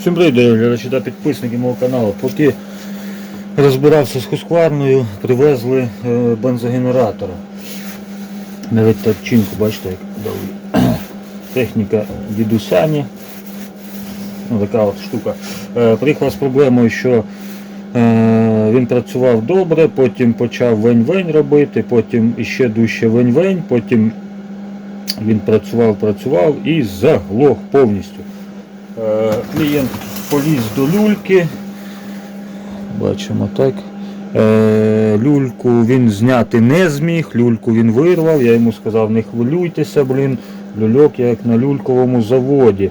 Всім привіт, глядачі та підписники мого каналу. Поки розбирався з хускварною, привезли е, бензогенератора. Навіть тарчинку, бачите, як дали. Техніка дідусяні. Ну, така от штука. Е, приїхала з проблемою, що е, він працював добре, потім почав вень-вень робити, потім іще дужче вень-вень, потім він працював, працював і заглох повністю. Е, Клієнт поліз до люльки. Бачимо так. Е, Люльку він зняти не зміг, люльку він вирвав. Я йому сказав, не хвилюйтеся, блін, люльок як на люльковому заводі.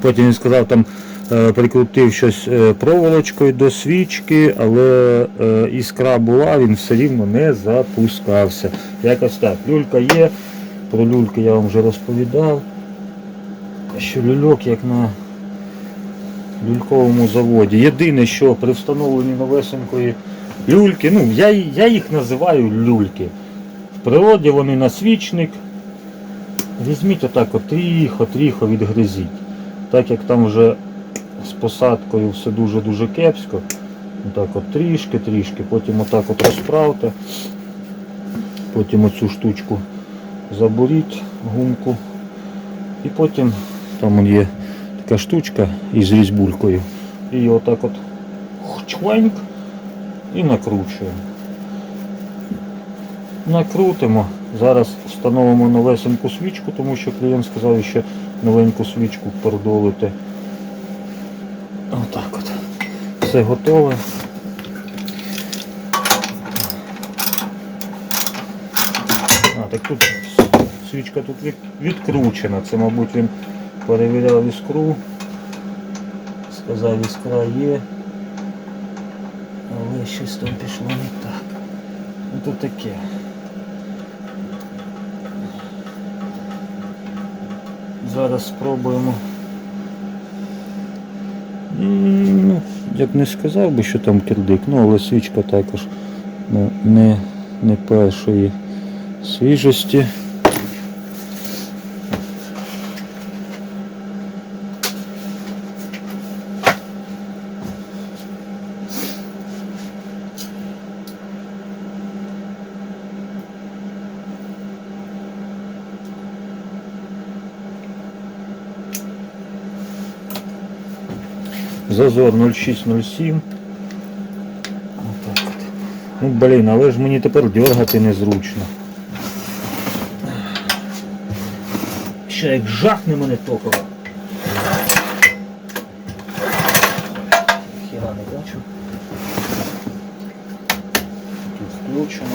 Потім він сказав, там е, прикрутив щось проволочкою до свічки, але іскра була, він все рівно не запускався. Якось так. Люлька є. Про люльки я вам вже розповідав. Що люльок як на люльковому заводі. Єдине, що при встановленні новесенької люльки, ну я, я їх називаю люльки. В природі вони на свічник. Візьміть отак от тріхо-тріхо відгризіть. Так як там вже з посадкою все дуже-дуже кепсько. Отак от трішки-трішки, потім отак от розправте. Потім оцю штучку забуріть гумку. І потім там є така штучка із різьбулькою. І отак от чваньк і накручуємо. Накрутимо. Зараз встановимо новесеньку свічку, тому що клієнт сказав, що новеньку свічку продолити. Отак от. Все готове. А, так тут свічка тут відкручена. Це, мабуть, він перевіряв іскру. Сказав, іскра є. Але щось там пішло не так. Ну таке. Зараз спробуємо. Ну, я б не сказав би, що там кирдик, ну але свічка також ну, не, не першої свіжості. Зазор 0607. Ну блін, але ж мені тепер дергати незручно. Ще як жахне мене током. Хіра не бачу. Тут включено.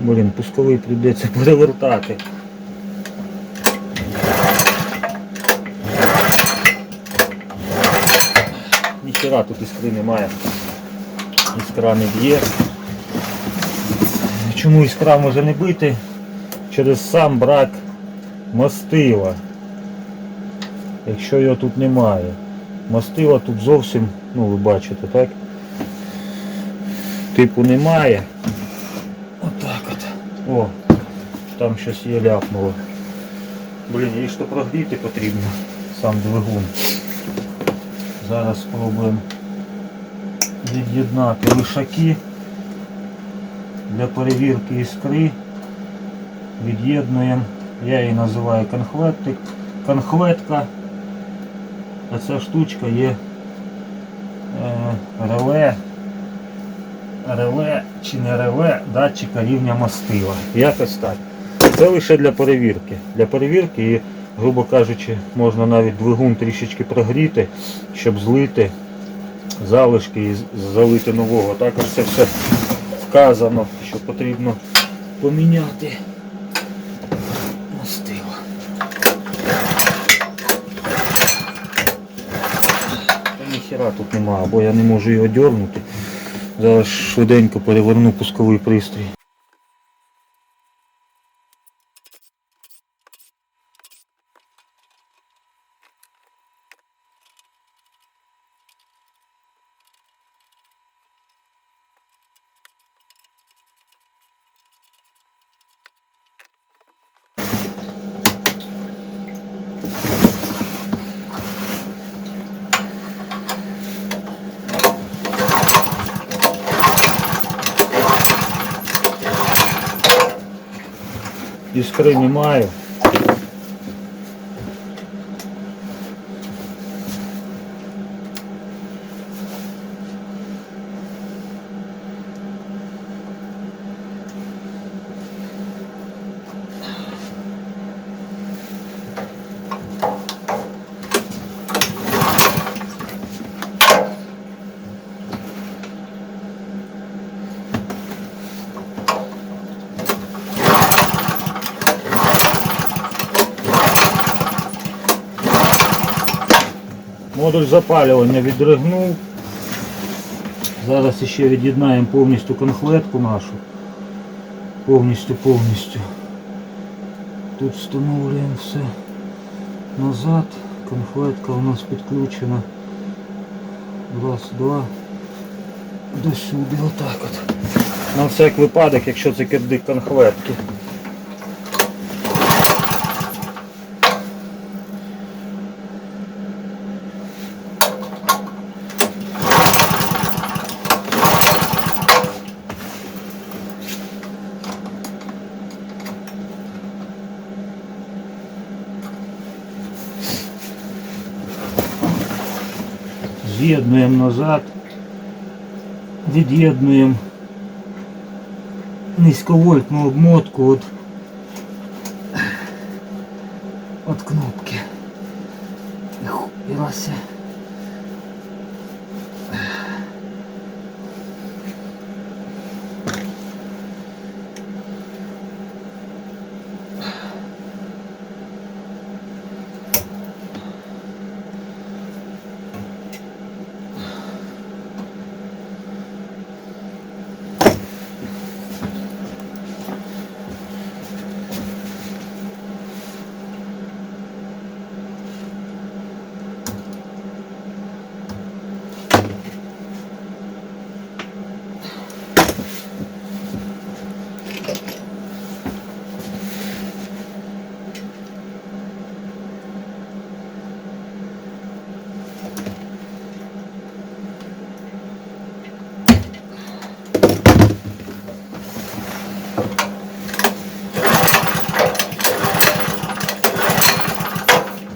Блін, пусковий прийдеться перевертати. Ніхера тут іскри немає. Іскра не б'є. Чому іскра може не бити? Через сам брак мастила. Якщо його тут немає. Мастила тут зовсім, ну ви бачите, так? Типу немає. Отак от. О, там щось є ляпнуло. Блін, її ж то прогріти потрібно. Сам двигун. Зараз спробуємо від'єднати лишаки для перевірки іскри. Від'єднуємо. Я її називаю конхветик. Конхветка. А ця штучка є е, реле. Реле чи не реле датчика рівня мастила. Якось так. Це лише для перевірки. Для перевірки грубо кажучи, можна навіть двигун трішечки прогріти, щоб злити залишки і залити нового. Також це все вказано, що потрібно поміняти тут немає, бо я не можу його дьорнути. Зараз швиденько переверну пусковий пристрій. Іскри немає. Модуль запалювання відригнув. Зараз ще від'єднаємо повністю конфлетку нашу. Повністю, повністю. Тут встановлюємо все назад. Конфлетка у нас підключена. Раз, два. До сюди, отак от. На всяк випадок, якщо це кирдик конфлетки. З'єднуємо назад, від'єднуємо низьковольтну обмотку. Від, від кнопки. І ху- І раз. і-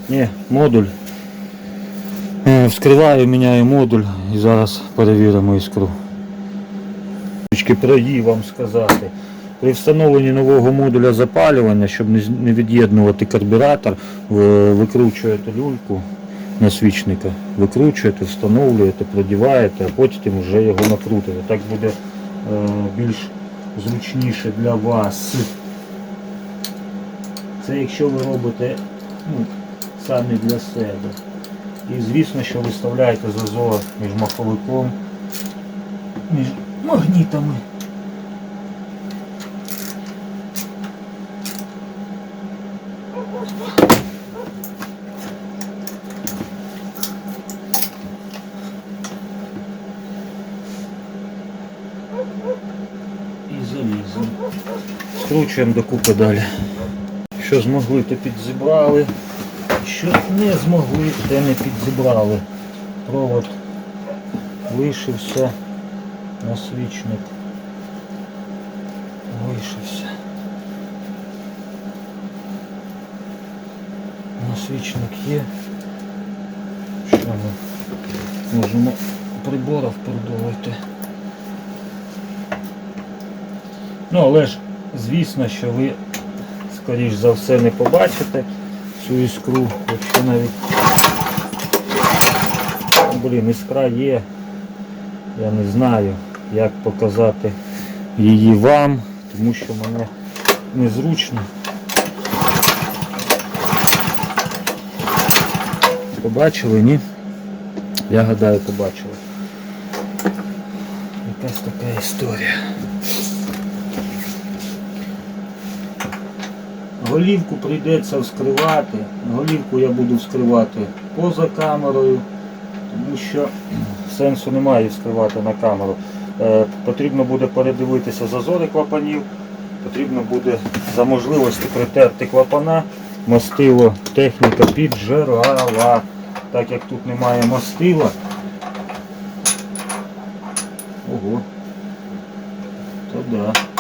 Ні, модуль. Е, Вскриваю, міняю модуль і зараз перевіримо іскру. Про її вам сказати. При встановленні нового модуля запалювання, щоб не від'єднувати карбюратор, ви викручуєте люльку насвічника, викручуєте, встановлюєте, продіваєте, а потім вже його накрутите. Так буде е, більш зручніше для вас. Це якщо ви робите ну, самі для себе. І звісно, що виставляєте зазор між маховиком, між магнітами. І заліземо. Скручуємо докупи далі. Що змогли, то підзібрали. Що не змогли, те не підзібрали. Провод лишився на свічник. Лишився. На свічник є. Що ми можемо приборів продовжити. Ну, але ж, звісно, що ви, скоріш за все, не побачите цю іскру, якщо навіть блін, іскра є. Я не знаю, як показати її вам, тому що мене незручно. Побачили, ні? Я гадаю, побачили. Якась така історія. Голівку прийдеться вскривати. Голівку я буду вскривати поза камерою, тому що сенсу немає вскривати на камеру. Е, потрібно буде передивитися зазори клапанів, потрібно буде за можливості притерти клапана, мастило техніка піджирала. Так як тут немає мастила. Ого. То да.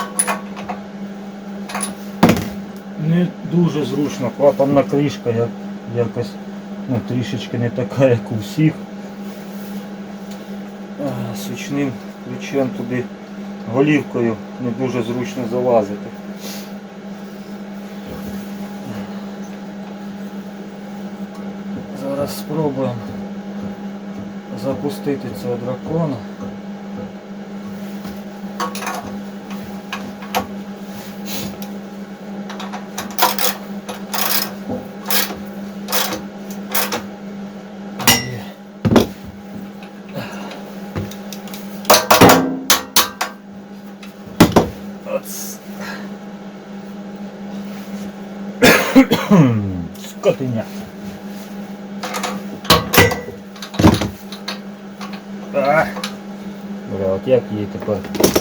Не дуже зручно. Клапанна кришка як, якось ну, трішечки не така, як у всіх. Свічним ключем туди голівкою не дуже зручно залазити. Зараз спробуємо запустити цього дракона. Є. Оц. Скотиня. А! Бля, от як її тепер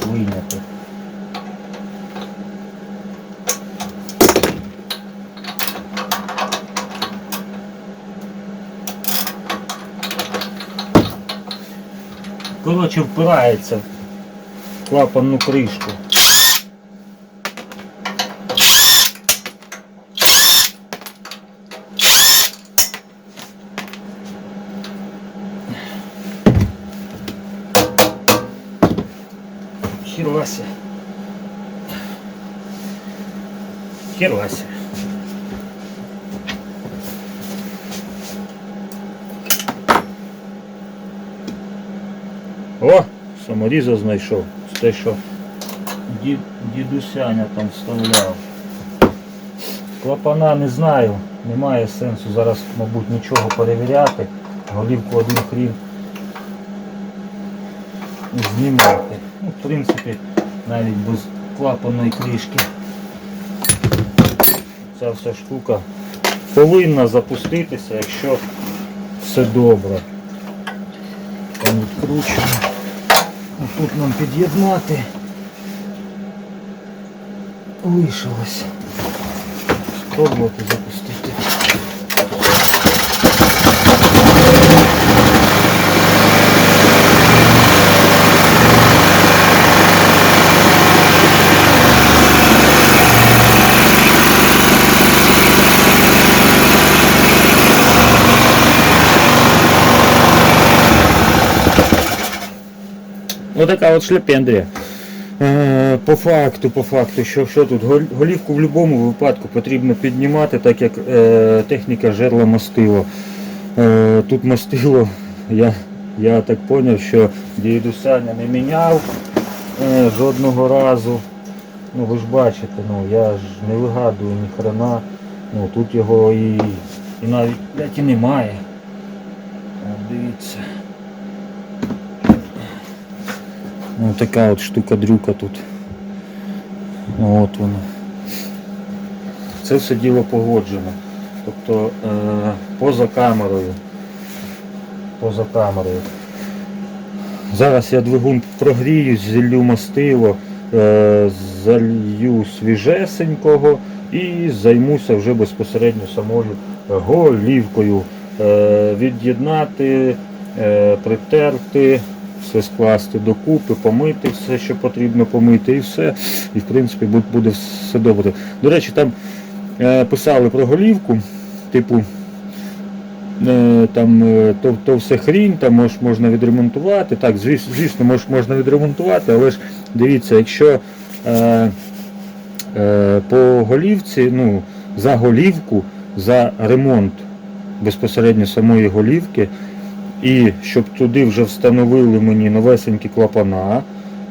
вийняти? Коротше, впирається в клапанну кришку. Хервася. Хервася. О, саморіза знайшов. Це те, що дід, дідусяня там вставляв. Клапана не знаю, немає сенсу зараз, мабуть, нічого перевіряти. Голівку один хрін знімати. Ну, в принципі, навіть без клапанної кришки. Ця вся штука повинна запуститися, якщо все добре. Там відкручено. Тут нам під'єднати. Лишилось. Спробувати запустити. Ось така от шлепендрія. Е, По факту, по факту, що, що тут? Голівку в будь-якому випадку потрібно піднімати, так як е, техніка жерла мастило. Е, тут мастило, я, я так зрозумів, що дідусяня не міняв е, жодного разу. Ну ви ж бачите, ну я ж не вигадую ні хрена. Ну, тут його і, і навіть і немає. Дивіться. Ну, така от штука-дрюка тут. Ну, От воно. Це все діло погоджено. Тобто е, поза камерою. Поза камерою. Зараз я двигун прогрію, зіллю мастило, е, залью свіжесенького і займуся вже безпосередньо самою голівкою. Е, від'єднати, е, притерти, все скласти докупи, помити все, що потрібно помити, і все. І в принципі буде все добре. До речі, там е, писали про голівку, типу. е, Там е, то, то все хрінь, там мож, можна відремонтувати. Так, звісно, звісно, мож, можна відремонтувати, але ж дивіться, якщо е, е, по голівці, ну, за голівку, за ремонт безпосередньо самої голівки, і щоб туди вже встановили мені новесенькі клапана,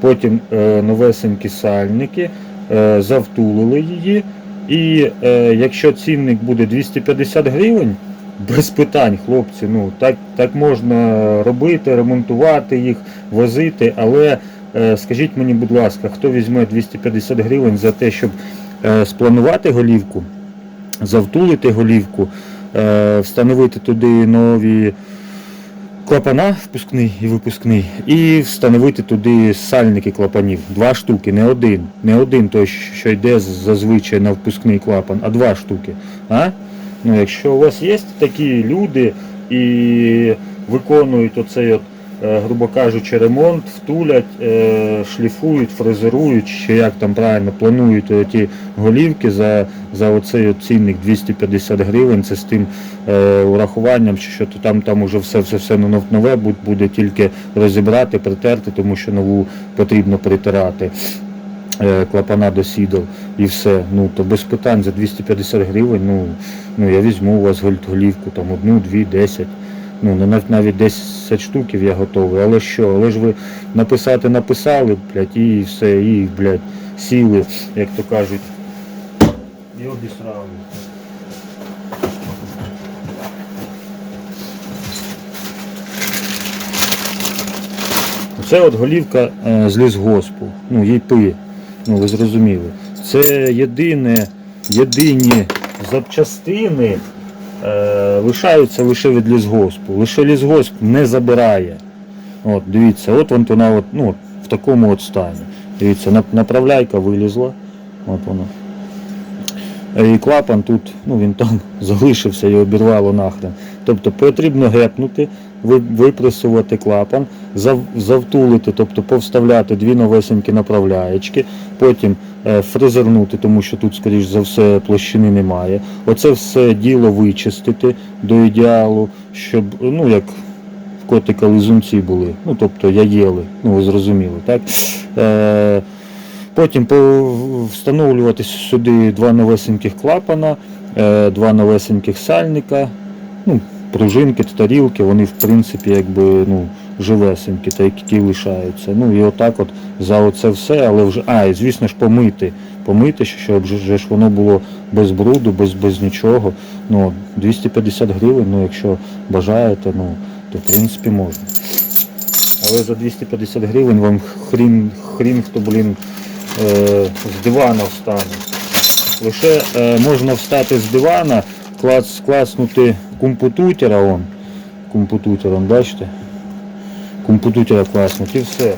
потім е, новесенькі сальники, е, завтулили її. І е, якщо цінник буде 250 гривень, без питань, хлопці, ну так, так можна робити, ремонтувати їх, возити, але е, скажіть мені, будь ласка, хто візьме 250 гривень за те, щоб е, спланувати голівку, завтулити голівку, е, встановити туди нові клапана, впускний і випускний, і встановити туди сальники клапанів. Два штуки, не один. Не один той, що йде зазвичай на впускний клапан, а два штуки. А? Ну, якщо у вас є такі люди і виконують оцей от грубо кажучи, ремонт, втулять, е, шліфують, фрезерують, чи як там правильно планують е, ті голівки за, за оцей от цінник 250 гривень. Це з тим е, урахуванням, що, що то там, там уже все, все, все нове буде, тільки розібрати, притерти, тому що нову потрібно притирати. е, Клапана до сідел і все. Ну то без питань за 250 гривень. Ну, ну я візьму у вас голівку, там одну, дві, десять. Ну, на- навіть навіть 10 штуків я готовий. Але що? Але ж ви написати написали, блядь, і все, і, блядь, сіли, як то кажуть. І обісрали. Це от голівка е, з лісгоспу, ну, ЄПи, ну ви зрозуміли. Це єдине, єдині запчастини лишаються лише від лісгоспу. Лише лісгосп не забирає. От, дивіться, от вон вона от, ну, в такому от стані. Дивіться, направляйка вилізла. От воно. Е, І клапан тут, ну він там залишився і обірвало нахрен. Тобто потрібно гепнути, випресувати клапан, завтулити, тобто повставляти дві новесенькі направляєчки, потім е, фрезернути, тому що тут, скоріш за все, площини немає. Оце все діло вичистити до ідеалу, щоб, ну як котика лизунці були, ну тобто яєли, ну ви зрозуміли, так? Е, Потім по- встановлювати сюди два новесеньких клапана, е, два новесеньких сальника, ну, пружинки, тарілки, вони в принципі якби ну, живесенькі, та які лишаються. Ну і отак от за оце все, але вже. А, і звісно ж помити. Помити, щоб же же ж воно було без бруду, без, без нічого. Ну, 250 гривень, ну якщо бажаєте, ну, то в принципі можна. Але за 250 гривень вам хрін, хрін хто, блін, е, з дивана встане. Лише е, можна встати з дивана, клас, класнути компутутера, он, компутутером, бачите? Компутутера класнути і все.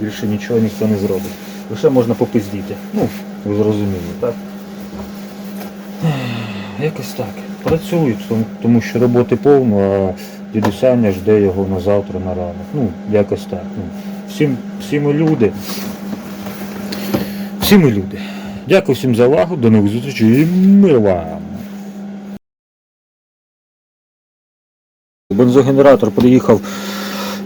Більше нічого ніхто не зробить. Лише можна попиздіти. Ну, ви зрозуміли, так? Якось так. Працюють, тому, що роботи повно, а дідусяня жде його на завтра, на ранок. Ну, якось так. Ну, всім, всі ми люди. Всі ми люди. Дякую всім за увагу. До нових зустрічей і мир вам. Бензогенератор приїхав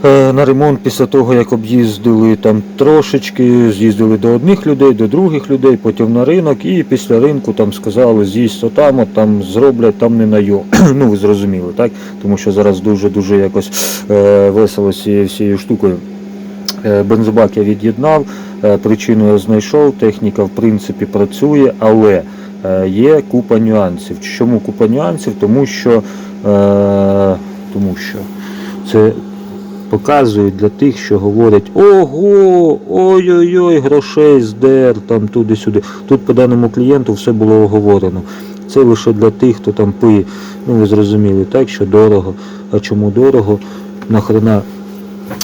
е, на ремонт після того, як об'їздили там трошечки, з'їздили до одних людей, до других людей, потім на ринок, і після ринку там сказали, з'їсть отам, от там зроблять, там не найом. ну ви зрозуміли, так? Тому що зараз дуже-дуже якось е, весело цією всією штукою. Е, Бензобак я від'єднав, причину я знайшов, техніка в принципі працює, але є купа нюансів. Чому купа нюансів? Тому що, тому що це показують для тих, що говорять ого, ой-ой-ой, грошей здер, там туди-сюди. Тут по даному клієнту все було оговорено. Це лише для тих, хто там пиє. Ну ви зрозуміли, так, що дорого. А чому дорого? Нахрена,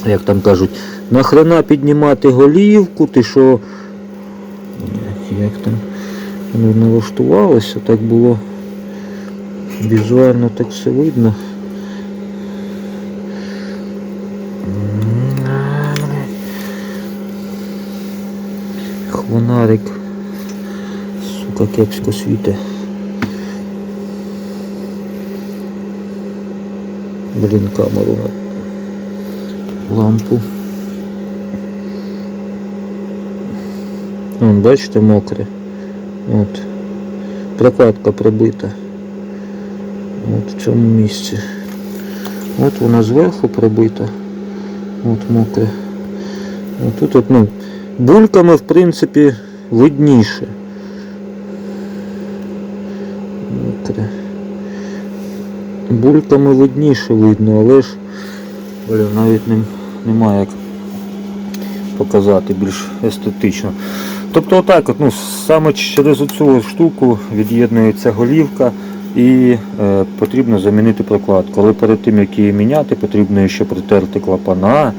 як там кажуть, нахрена піднімати голівку, ти що. Як там воно налаштувалося, так було візуально так все видно. Хвонарик. Сука, кепсько світе. Блін, камеру лампу. Вон, бачите, мокре. От. Прокладка пробита. От в цьому місці. От вона зверху пробита. От мокре. От тут от, ну, бульками, в принципі, видніше. Бульками видніше видно, але ж блін, навіть не, немає як показати більш естетично. Тобто отак, от, ну, саме через цю штуку від'єднується голівка і е, потрібно замінити прокладку. Але перед тим як її міняти, потрібно ще притерти клапана,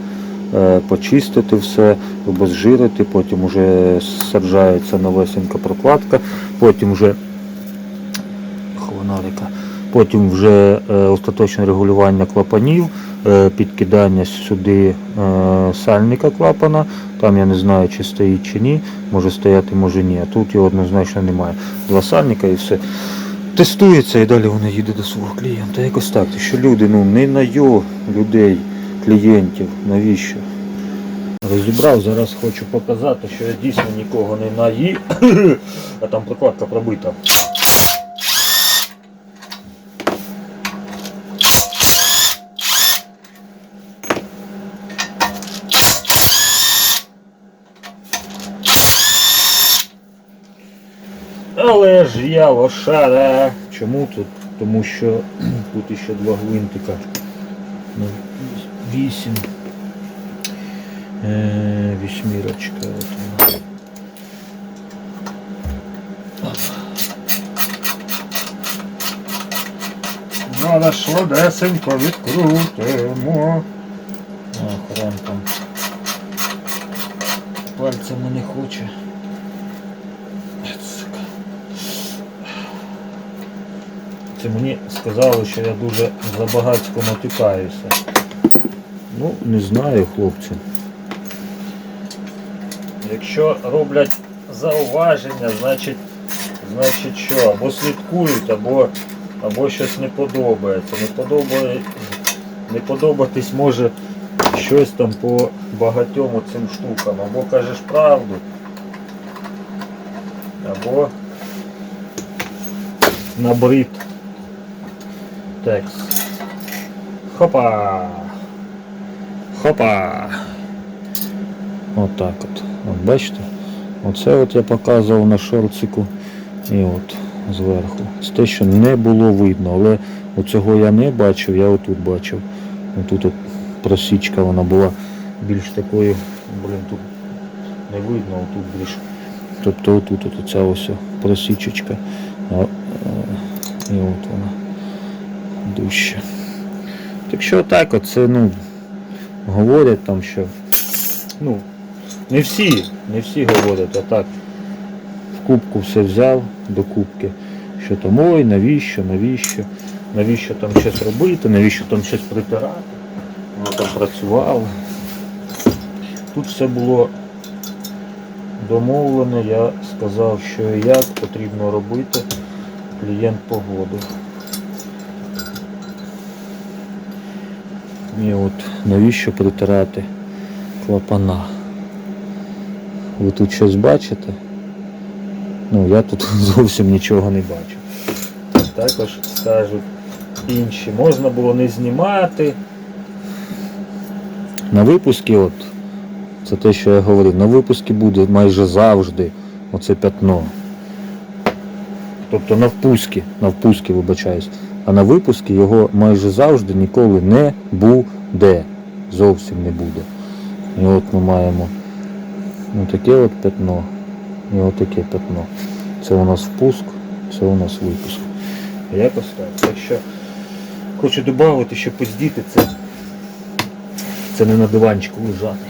почистити все, обезжирити, потім вже саджається новесенька прокладка, потім вже хвонарика. потім вже е, остаточне регулювання клапанів, е, підкидання сюди е, сальника клапана. Там я не знаю, чи стоїть чи ні. Може стояти, може ні. А тут його однозначно немає. Два сальника і все. Тестується і далі воно їде до свого клієнта. Якось так. Що люди, ну не на йо людей, клієнтів, навіщо? Розібрав, зараз хочу показати, що я дійсно нікого не наї, а там прокладка пробита. Але ж я лошара. Чому тут? Тому що тут ще два гвинтика. Вісім. Е, Вісьмірочка. Зараз швидесенько відкрутимо. А, хрен там. Пальцями не хоче. Це мені сказали, що я дуже забагацько матюкаюся. Ну, не знаю, хлопці. Якщо роблять зауваження, значить, значить що, або слідкують, або, або щось не подобається. Не, подобає, не подобатись може щось там по багатьом цим штукам. Або кажеш правду, або набрид текст. Хопа! Хопа! Отак от. От бачите? Оце от я показував на шорцику. І от зверху. Це те, що не було видно, але оцього я не бачив, я отут бачив. Отут от просічка вона була більш такою, блін, тут не видно, отут більш. Тобто отут от оця ось просічечка. Е, і от вона дужче. Так що так, оце, ну, говорять там, що ну, не всі, не всі говорять, а так в кубку все взяв до кубки. Що там, ой, навіщо, навіщо, навіщо там щось робити, навіщо там щось притирати. Воно там працювало. Тут все було домовлено, я сказав, що і як потрібно робити, клієнт погодив. І от навіщо притирати клапана? Ви тут щось бачите? Ну, я тут зовсім нічого не бачу. Також скажуть інші. Можна було не знімати. На випуску, от, це те, що я говорив, на випуску буде майже завжди оце пятно. Тобто на впуску, на впуску, вибачаюсь. А на випуску його майже завжди ніколи не буде. Зовсім не буде. І от ми маємо ну, таке от пятно і отаке пятно. Це у нас впуск, це у нас випуск. Якось так. Так хочу додати, що поздіти це, це не на диванчику лежати.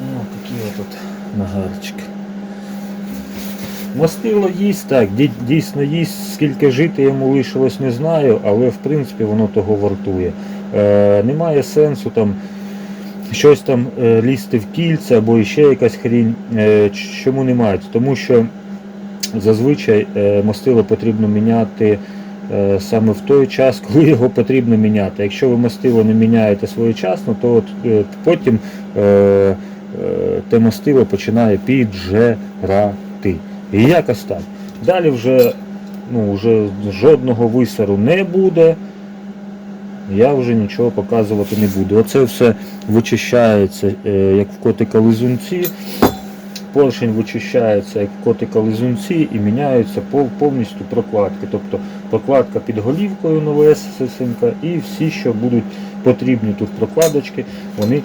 Ну, такі от нагарчики. Мастило їсть, так, дійсно їсть, скільки жити йому лишилось, не знаю, але в принципі воно того вартує. Е, немає сенсу там щось там е, лізти в кільця або ще якась хрінь. Е, чому немає? Тому що зазвичай е, мастило потрібно міняти е, саме в той час, коли його потрібно міняти. Якщо ви мастило не міняєте своєчасно, то от, е, потім е, е, те мастило починає піджерати. І якось так. Далі вже, ну, вже жодного висору не буде. Я вже нічого показувати не буду. Оце все вичищається, е, як в котика лизунці. Поршень вичищається як в котика лизунці і міняються повністю прокладки. Тобто прокладка під голівкою новесенька і всі, що будуть потрібні тут прокладочки, вони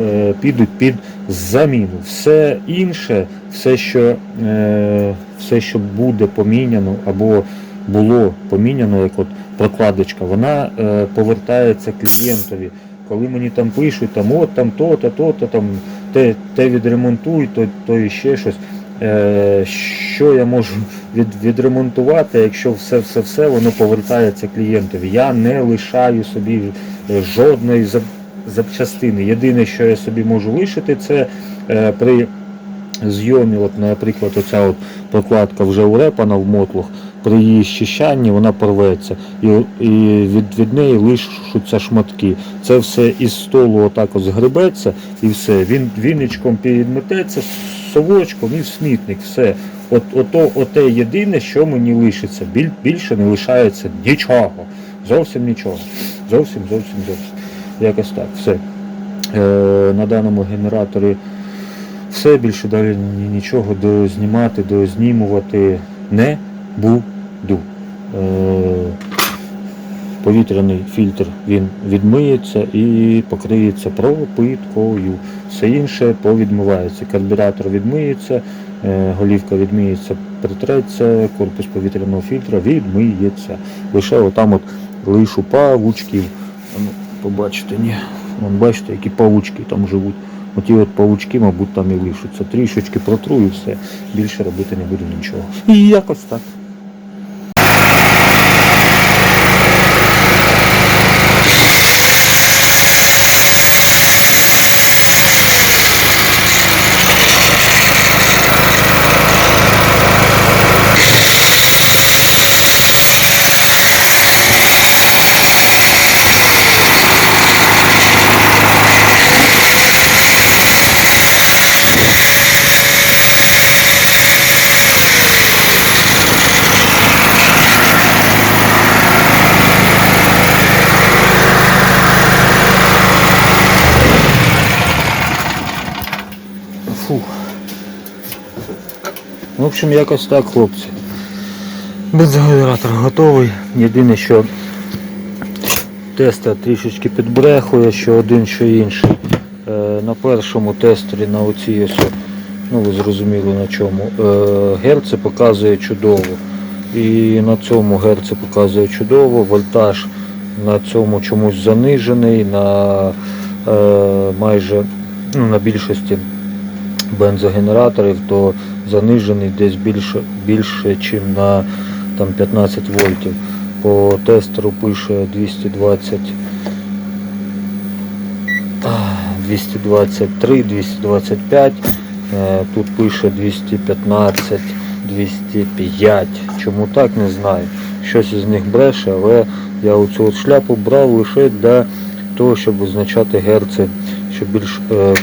е, підуть під заміну. Все інше, все, що, е, все, що буде поміняно або було поміняно, як от прокладочка, вона е, повертається клієнтові. Коли мені там пишуть, там от там то-то, то-то, там те, те відремонтуй, то, то ще щось. Е, що я можу від, відремонтувати, якщо все-все-все воно повертається клієнтові. Я не лишаю собі е, жодної запчастини. Єдине, що я собі можу лишити, це е, при зйомі, от, наприклад, оця от прокладка вже урепана в мотлох, при її щищанні вона порветься. І, і від, від неї лишуться шматки. Це все із столу отак от згребеться і все. Він віничком підмететься, совочком і в смітник. Все. От, ото, оте єдине, що мені лишиться. Біль, більше не лишається нічого. Зовсім нічого. Зовсім, зовсім, зовсім. Якось так. Все. Е, на даному генераторі все більше далі нічого дознімати, дознімувати не буду. Е, повітряний фільтр він відмиється і покриється пропиткою. Все інше повідмивається. Карбюратор відмиється, е, голівка відмиється, притреться, корпус повітряного фільтра відмиється. Лише отам от лишу павучків. А Побачите, ні. Вон бачите, які павучки там живуть. Оті от павучки, мабуть, там і лишаться. Трішечки протру і все. Більше робити не буду нічого. І якось так. В общем, якось так, хлопці. Бензогенератор готовий. Єдине, що тестер трішечки підбрехує, що один, що інший. Е, на першому тестері на оцій ось, ну ви зрозуміли на чому, е, герце показує чудово. І на цьому герце показує чудово, вольтаж на цьому чомусь занижений, на е, майже ну, на більшості бензогенераторів, то занижений десь більше, більше ч на там, 15 вольтів. По тестеру пише 220 223, 225. Е, Тут пише 215, 205. Чому так, не знаю. Щось із них бреше, але я оцю от шляпу брав лише для того, щоб визначати герци, щоб більш е,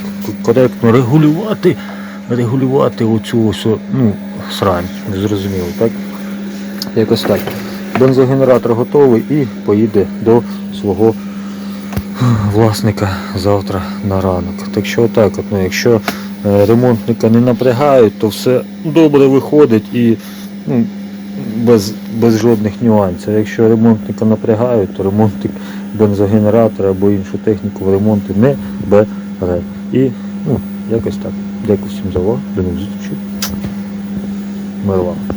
коректно регулювати, регулювати оцю ось, ну, срань, зрозуміло, так? Якось так. Бензогенератор готовий і поїде до свого власника завтра на ранок. Так що отак, от, ну, якщо е, ремонтника не напрягають, то все добре виходить і ну, без, без жодних нюансів. Якщо ремонтника напрягають, то ремонтник бензогенератора або іншу техніку в ремонти не бере. І ну, якось так. Дякую всім за увагу. До нових зустрічей. Мир вам.